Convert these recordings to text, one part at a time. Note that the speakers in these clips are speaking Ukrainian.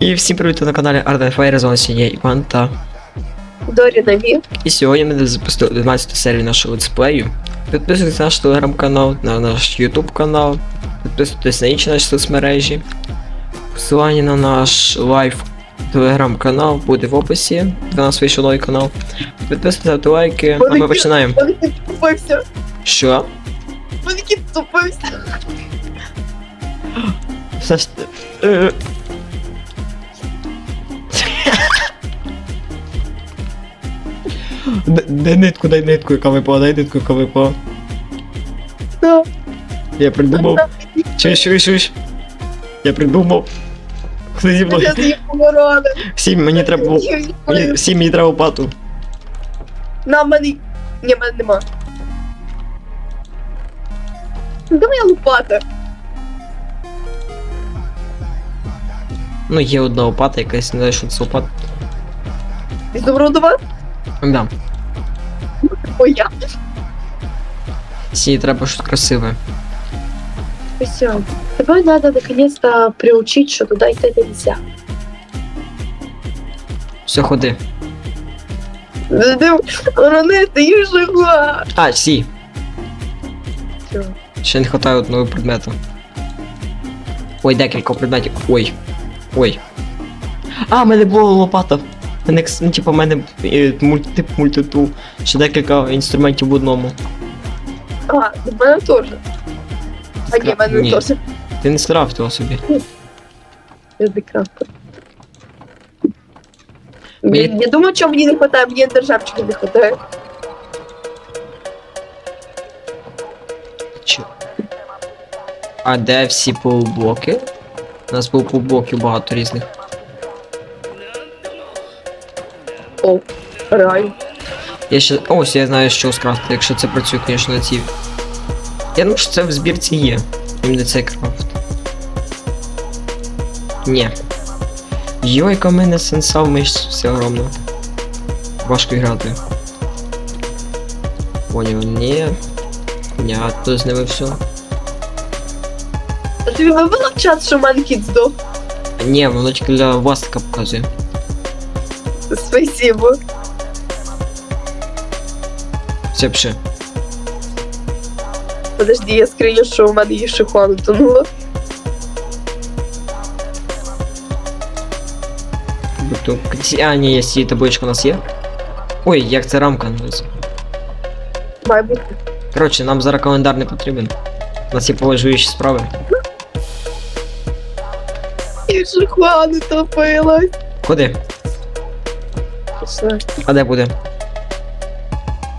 І всім привіт на каналі Arden Fire Zone сьогодні я Іван та. Дорі нові. І сьогодні ми запустили 11 серію нашого летсплею. Підписуйтесь на наш телеграм-канал, на наш ютуб канал, підписуйтесь на інші наші соцмережі. Посилання на наш лайв телеграм-канал буде в описі. До нас вийшов новий канал. Підписуйтесь, ставте лайки, а ми починаємо. Вони кіт тупився. Що? Вони кіт тупився. Все ж. Дай нитку, дай нитку, яка випала, дай нитку, яка випала. Да. Я придумав. Чуєш, чуєш, чуєш? Я придумав. Хто зі мною? Всім мені треба. було- Мені, всім мені треба лопату. На мене. Ні, мене нема. Де моя лопата? Ну, є одна лопата, якась не знаю, що це лопата. Ізумрудова? Да. Моя. Всі треба щось красиве. Все. Давай надо наконец-то приучить, что туда идти нельзя. Все, ходи. Ронити їх жива. А, сі. Все. Ще не вистачає одного предмету. Ой, декілька предметів. Ой. Ой. А, в мене була лопата. В Мене, кс- ну, типу, в мене е, мульт, тип мультитул. Ще декілька інструментів в одному. А, в мене теж. А ні, в мене Ні. теж. Ти не скрафтував собі. Я декрафтер. Мені- Я, я думаю, чого мені не хватає, мені державчика не хватає. Чи... А де всі полублоки? У нас було полублоків багато різних. О, реально. Я ще. Ось я знаю, що скрафтити, якщо це працює, звісно, на цій. Я думаю, що це в збірці є. Іменно цей крафт. Ні. Йой, яка в мене сенса в миш все огромно. Важко грати. Поняв, ні. Понятно, з ними все. А тобі вивело в чат, що в мене кіт здох? Ні, воно тільки для вас таке показує. Спасибо. Це пше. Подожди, я скриню, що у мене утонуло. Тобто, ці- а, ні, є ці табличка у нас є. Ой, як це рамка називається. Має бути. Коротше, нам зараз календар не потрібен. У нас є поважуючі справи. І шихуан утопилась. Куди? Все. А де буде?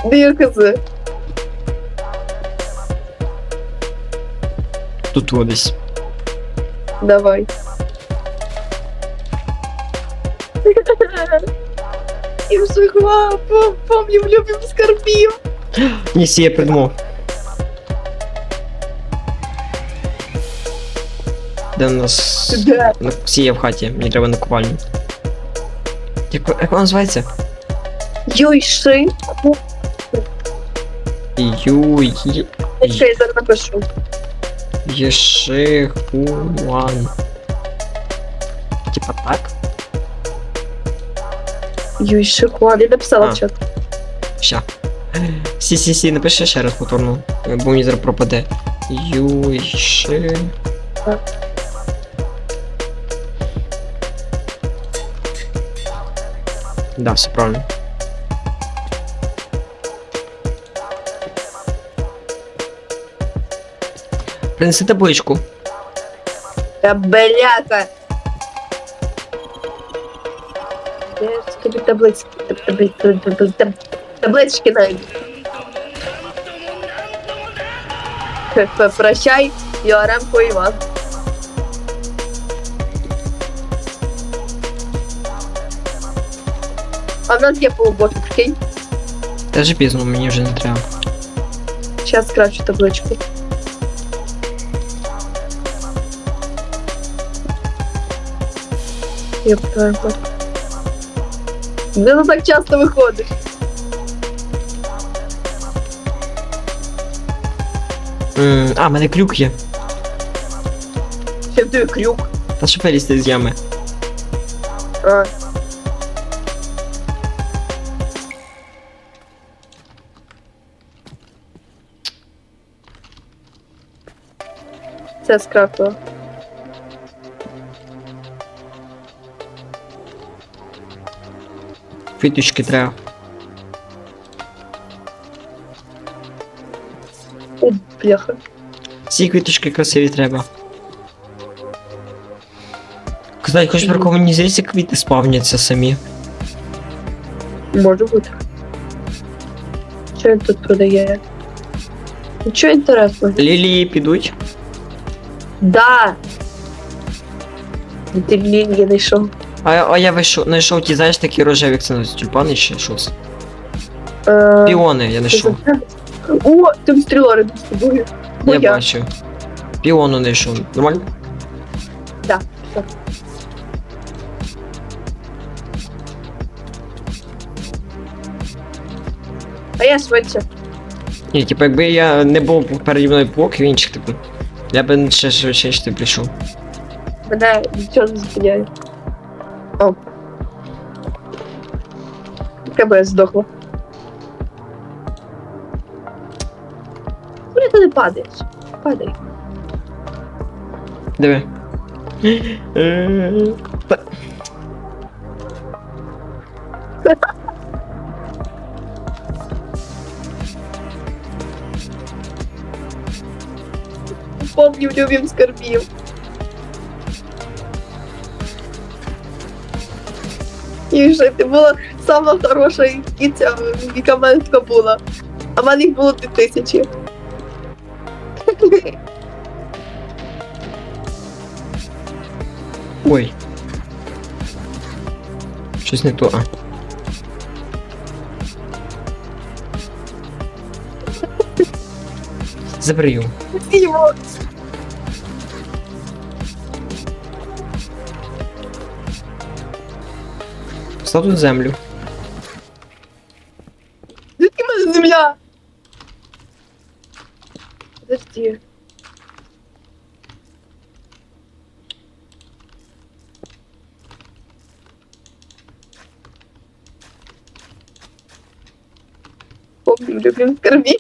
Дихази. Тут во десь. Давай. І шихуан, пом- помню, любим скорбів. Ні, сі, я придумав. Де у нас. Де? На... Сі є в хаті, мені треба на купальню. Як, як вона називається? Йой, ши. Юй. Що я зараз напишу? Єшихуан. Типа так? Йой, шихуан. Я написала А. в чат. Ща. Сі, сі, сі, напиши ще раз повторно, бо мені зараз пропаде. Юйши. Так. Да, все правильно. Принеси табличку. Та бляха. Де ж тобі таблиці? Табли- табли- табли- таб- Таблички навіть. Прощай, Яремко Іван. А в нас є полуботи, прикинь. Вже пізно, мені вже не треба. Зараз скрачу табличку. Єпта. Де ну так часто виходиш? М, А, в мене крюк є. Ще в тебе крюк. Та щоб вилізти з ями. А. Це скрафтило. Квіточки треба. О, бляха. Ці квіточки красиві треба. Кстати, хоч прикол, мені здається, квіти спавняться самі. Може бути. Що він тут продає? Нічого інтересного. Лілії підуть. Да! Ти лінії знайшов. А, а я вийшов, знайшов ті, знаєш, такі рожеві називається, тюльпани чи що це? Е, Піони я знайшов. О, там стріла рядом з тобою. Я Моя. бачив. Піону знайшов. Нормально? Да, все. А я швидше. Ні, типу, якби я не був переді мною блок інших, типу. Я би ще швидше ти прийшов. Мене нічого не зупиняє. О. КБ здохло. Куди ти не падаєш? Падай. Диви. Любим скорбів. І вже ти була сама хороша кіця, яка в мене така була. А в мене їх було дві тисячі. Ой. Щось не то, а. Забрию. Його. Став тут землю. Звідки мене земля? Подожди. Любим скорбів.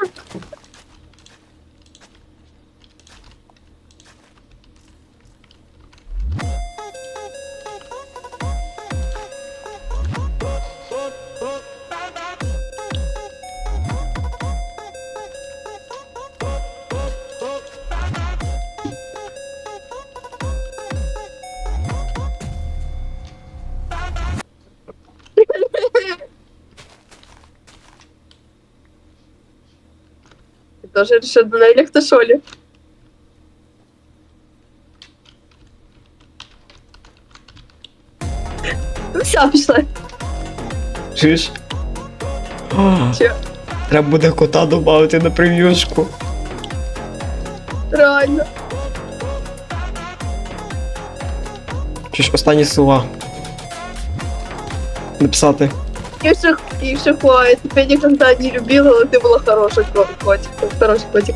Тоже решил на электро, что ли? Ну все, пішла. Чуєш? А? Треба буде кота додати на прев'юшку. Реально. Чуєш, останні слова. Написати. И все, и все хватит. Тебя никогда не любила, но ты была хороший ко- котик. Хороший котик.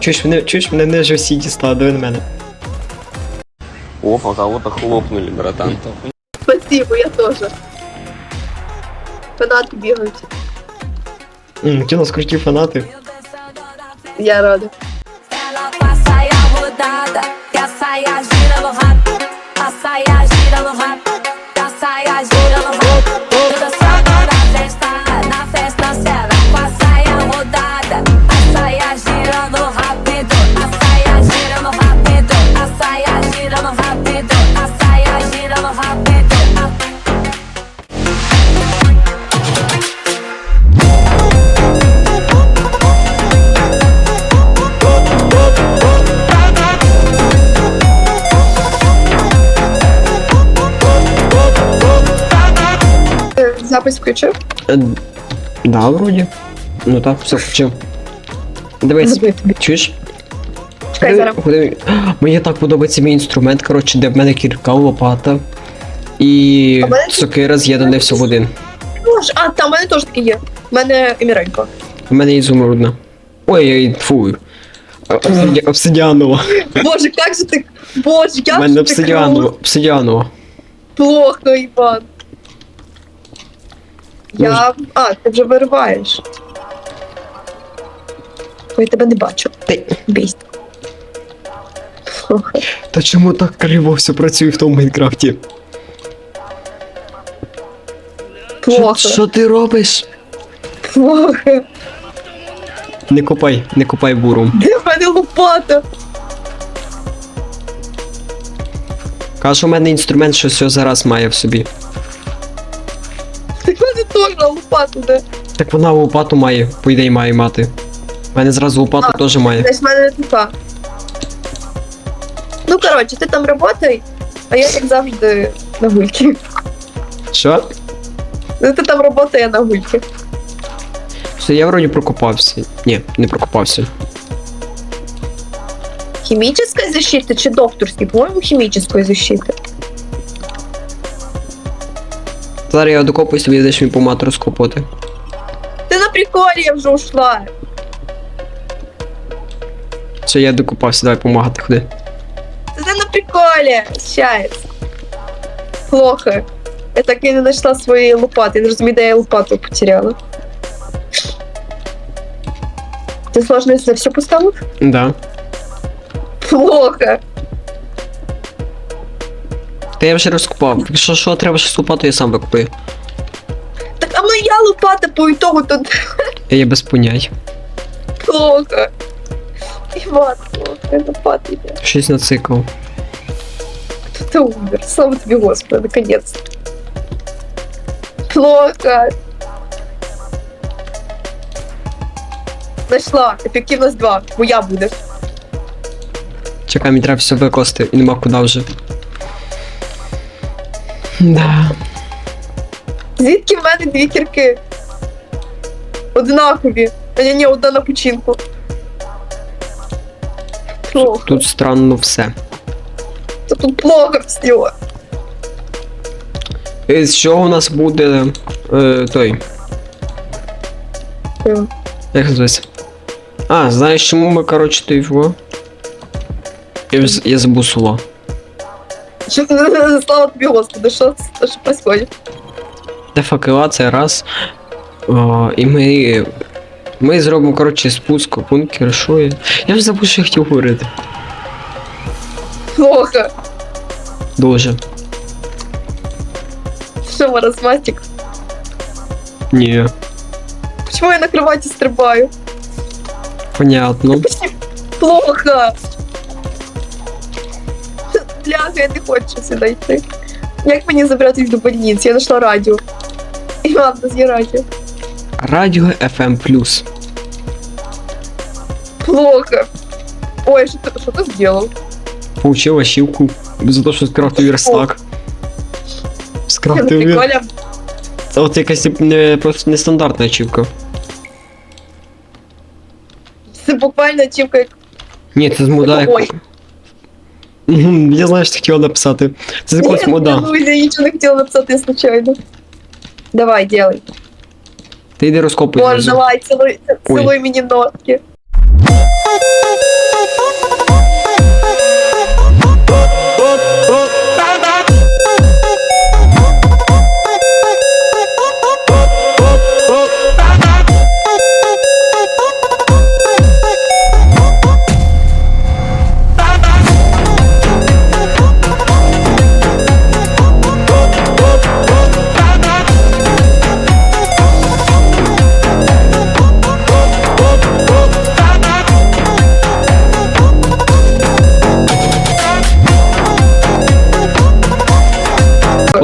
Чуєш, мене, чуєш, мене не вже всі дістали, диви на мене. Опа, кого-то хлопнули, братан. Спасибо, я тоже. Фанаты бегают. М, Ті у нас круті фанати. Я рада. Ela passa e a rodada, e a saia gira no rato, a saia gira no rato, saias virando. Запись включив? Е, Да, вроді. Ну так, все включив. Дивись, чуєш? Чекай Куди- зараз. куди- Мені так подобається мій інструмент, коротше, де в мене кірка, лопата і А в мене- сокира з'єднане все в один. Боже, А, там в мене теж такі є. У мене еміренько. У мене ізумрудна. Ой, ой, фу. Обсиді- Обсидіанова. Боже, как же ты... Боже, У як мене же ти обсидіанова. Обсидіанова. Плохо, Іван. Я. А, ти вже вириваєш. Я тебе не бачу. Ти. Плохо. Та чому так криво все працює в тому Майнкрафті? Плохо. що ти робиш? Плохо. Не копай, не копай буром. Де в мене лопата? Каже, у мене інструмент, що все зараз має в собі. Так в мене теж лопата, де? Так вона лопату має, по ідеї має мати. У мене зразу лопата теж має. Десь в мене така. Ну, коротше, ти там работай, а я як завжди на гульки. Що? Ну, ти там работай, я на гульки. Все, я вроді прокопався. Ні, не прокопався. Хімічна защита чи докторський? По-моєму, хімічної защити. Зараз я докопаюсь, тобі даш мені помати розкопати. Ти на приколі я вже ушла. Все, я докопався, давай помагати ходи. Ти на приколі. Щас. Плохо. Я так і не знайшла своєї лопати. Я не розумію, де я лопату потеряла. Ти сложність на все поставив? Да. Плохо. Та я вже розкопав. Якщо що, треба щось лопату, я сам викопаю. Так а моя лопата по ітогу тут Я є без понять. плохо. Іван, плохо, лопата йде. Щось нацикав. Кто ты умер? Слава тебе, Господи, наконец. Плохо. Нашла. Ефективність 2. Моя буде. Чекай, мені треба все викласти, і нема куди вже. Да. Звідки в мене дві кірки? Однакові. А ні, ні, одна на починку. Плохо. Тут странно все. Та тут плохо все. І з чого у нас буде е, той. Е. Як називається? А, знаєш, чому ми, коротше, ти його? Я, вз- я забув слова. Слава тобі, Господи, що, що происходит? Де факела це раз. О, і ми. Ми зробимо, коротше, спуск, бункер, що я. Я вже забув, що я хотів говорити. Плохо. Дуже. Що, маразматик? Ні. Почему я на кровати стрибаю? Понятно. Плохо. Бляха, я не хочу сюди йти. Як мені забратись до больниці? Я знайшла радіо. І ладно, є радіо. Радіо FM+. Плохо. Ой, що ти, що ти зробив? Получив ачівку за те, що скрафтив верстак. Я Скрафтив. вер- приколі. Це от якась не, просто нестандартна ачівка. Це буквально чіпка як Ні, це з мода. Ой. Я знаю, що ти хотіла написати. Це якось мода. ну, я нічого не хотіла написати случайно. Давай, делай. Ти йди розкопуй. Боже, давай, цілуй, цілуй мені ногті.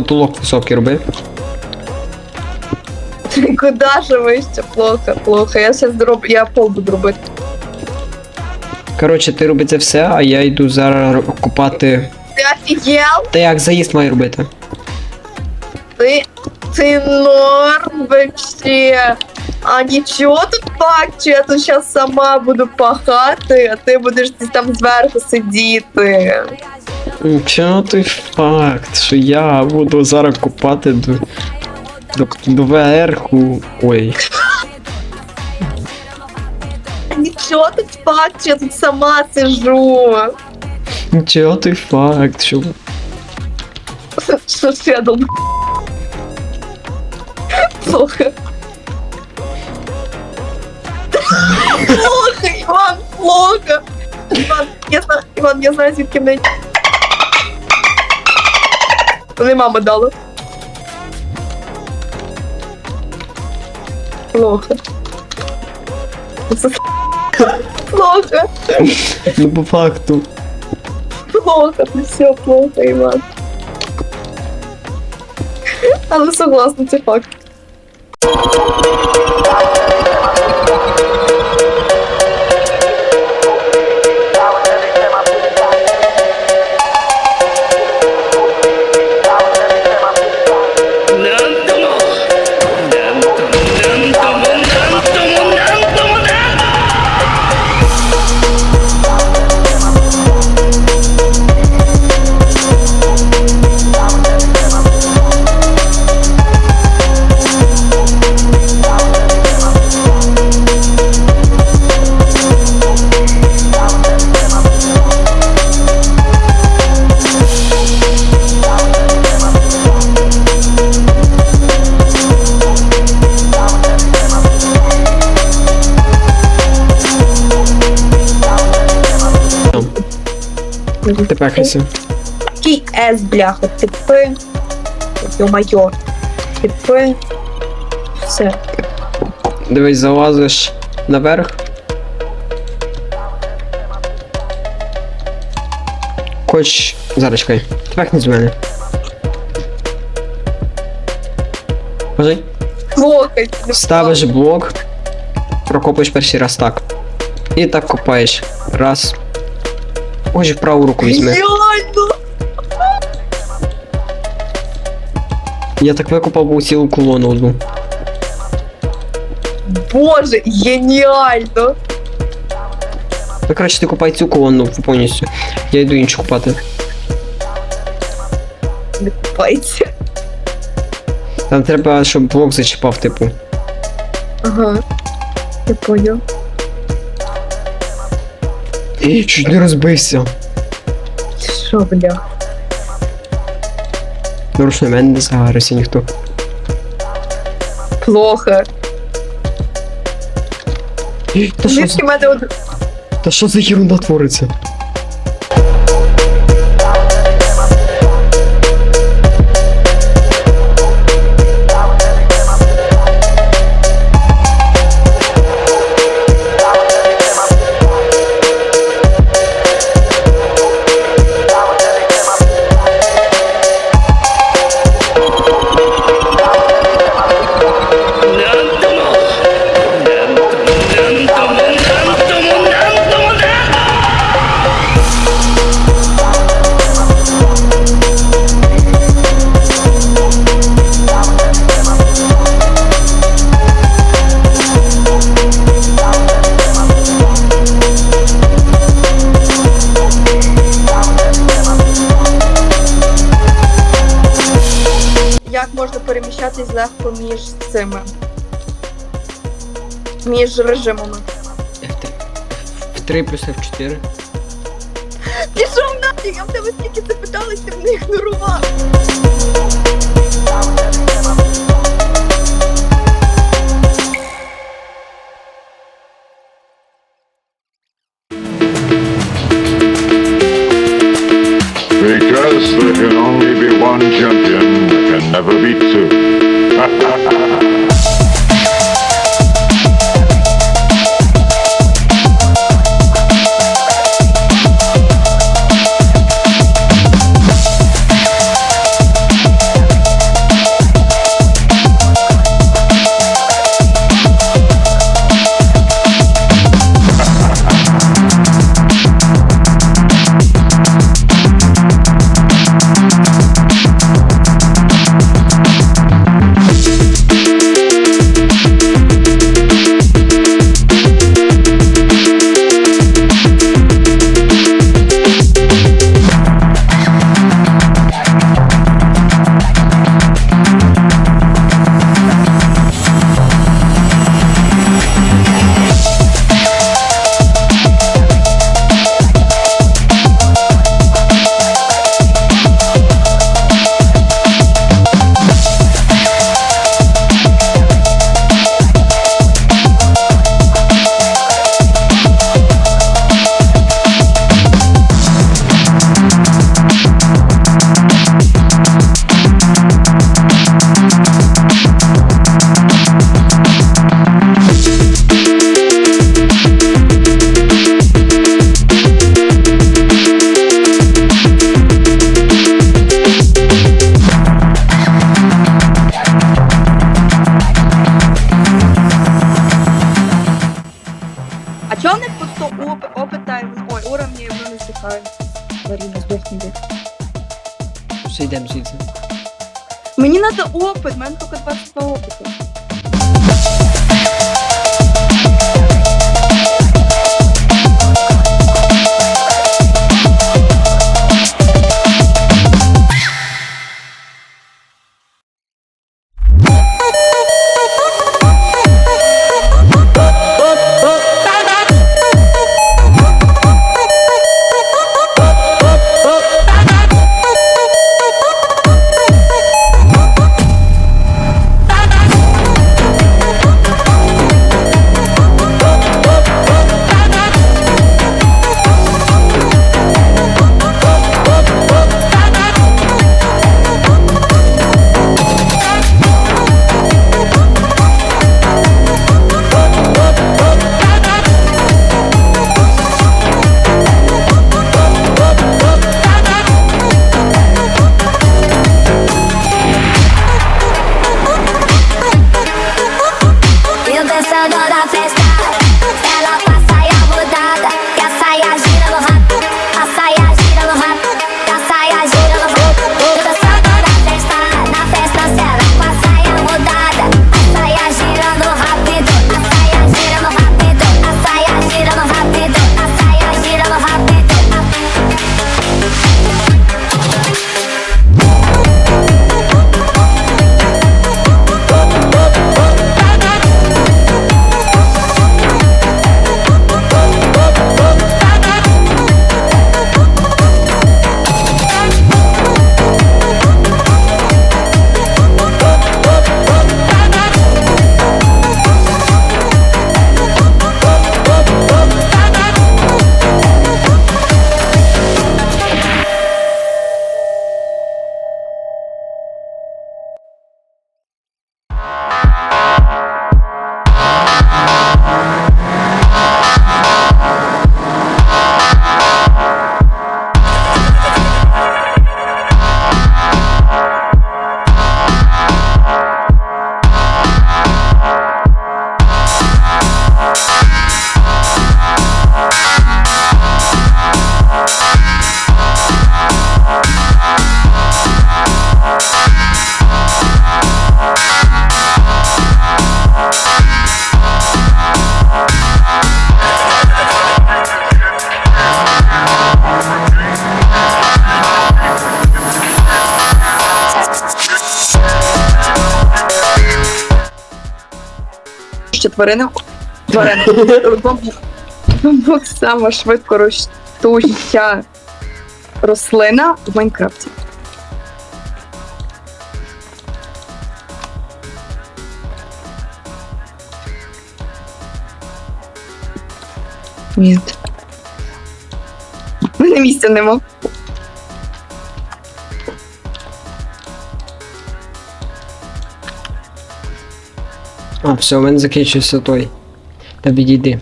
Потолок високий роби. Куда же вище? Плохо, плохо. Я сейчас зроблю, я пол буду робити. Коротше, ти роби це все, а я йду зараз копати. Ти офігел? Та як заїзд маю робити? Ти, ти норм вообще. А нічого тут так, чи я тут зараз сама буду пахати, а ти будеш десь там зверху сидіти. Чого той факт, що я буду зараз копати до. До, до верху. Ой. Нічого тут факт, що я тут сама сижу. Нічого ти факт, що. Що ж я? Плохо. Плохо, Іван, плохо. Іван, я знаю, Іван, я знаю, звідки мене. Вони мама дала. Плохо. Плохо, Ну по факту. плохо, все плохо, Іван. Але согласна, це факт. Пехайся. Який С, бляха, типи. Йо-майо. Типи. Все. Дивись, залазиш наверх. Хоч. Зараз чекай. Пехнись з мене. Слухай. Ставиш блок. Прокопаєш перший раз так. І так копаєш. Раз. Ось в праву руку візьми. Реально. Я так викопав цілу колону одну. Боже, геніально. Ну, коротше, ти копай цю колону повністю. Я йду іншу копати. Не купається. Там треба, щоб блок зачіпав, типу. Ага. Я понял. І чуть не розбився. Що, бля? Наруш на мене не загарився ніхто. Плохо. Та що, Звідки за- мене од... та що за ерунда твориться? Переміщатись легко між цими? Між режимами. F3. F3 плюс F4. Пішов нафіг, я в тебе стільки запиталась, ти мене ігнорував. Because there can only be one champion, there can never be two. Ще тварини. Бамбук. Бамбук сама швидко ростуща рослина в Майнкрафті. Ні. Мене місця нема. А, все, у мене закінчився той. Та відійди.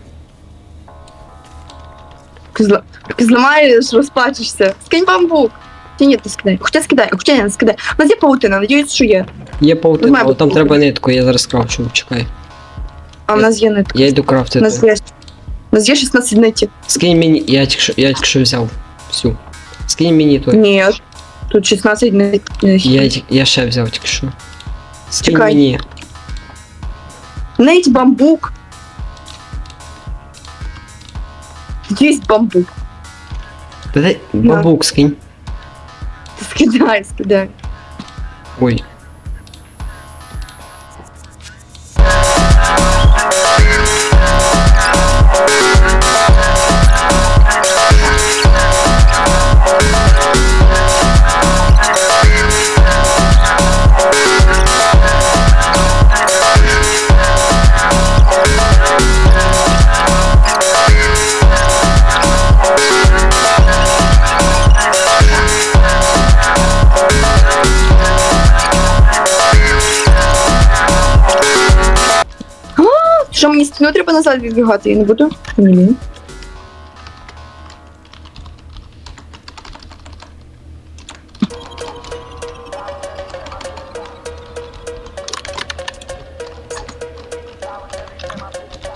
Зла- зламаєш, розплачешся. Скинь бамбук. Чи ні, ти скидай. Хоча скидай, хоча не скидай. У нас є паутина, надіюсь, що є. Є паутина, Немає але там паутини. треба нитку, я зараз крафчу, чекай. А в нас є нитка. Я йду У крафтити. нас є, у нас є 16 нитів. Скинь мені, я тільки що, я тільки що взяв. Всю. Скинь мені той. Ні, тут 16 нитів. Я, ті- я ще взяв тільки що. Скинь Чекай. мені. Нить бамбук. Є бамбук. Та дай бабук скинь. Ти скидай, скидай. Ой. Що мені стіну треба назад відбігати? Я не буду. Ні.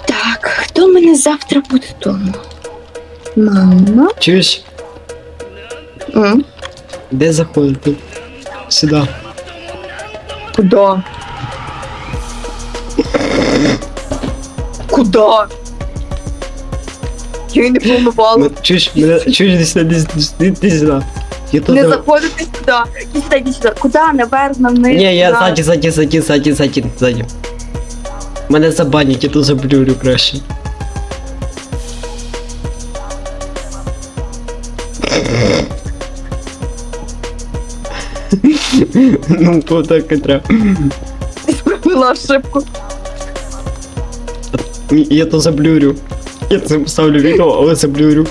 Так, хто в мене завтра буде вдома? Мама. Чуєш? М. Де заходити? Сюди. Куда? Куда? Я її не планувала. Чуєш, мене, чуєш, десь десь, десь, десь, десь сюди. Я тут... Не за- заходити сюди. Іди сюди, іди сюди. Куда? Наверх, на вниз? Ні, я куди? ззаді, ззаді, ззаді, ззаді, ззаді, ззаді. Мене забанять, я тут заблюрю краще. Ну, то так і треба. Зробила ошибку. Ні, Я то заблюрю. Я це поставлю відео, але заблюрю.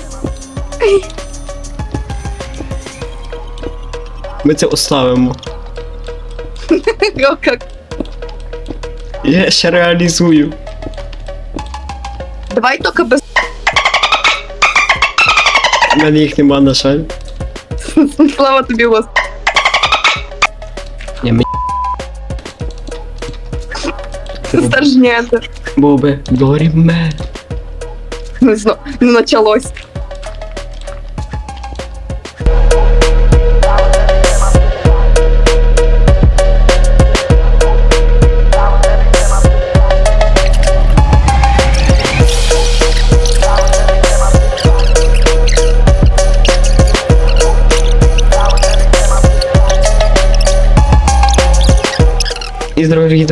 Ми це оставимо. Як. Я ще реалізую. Давай тільки без У мене їх нема, на жаль. слава тобі, Господи. Ні, мені Стажнєте. Було би доріме. Не знаю, не началось.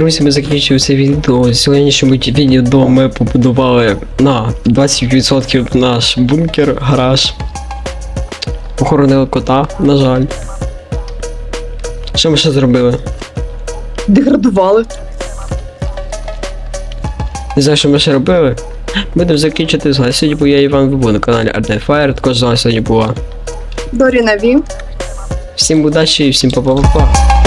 Друзі, ми закінчили це відео. Сьогоднішньому відео ми побудували на 20% наш бункер, гараж. Похоронили кота, на жаль. Що ми ще зробили? Деградували. Не знаю, що ми ще робили. Будемо закінчити з. Сьогодні був я Іван Бубу на каналі Art Fire, також з вами сьогодні була. Дорі навів. Всім удачі і всім па-па-па-па.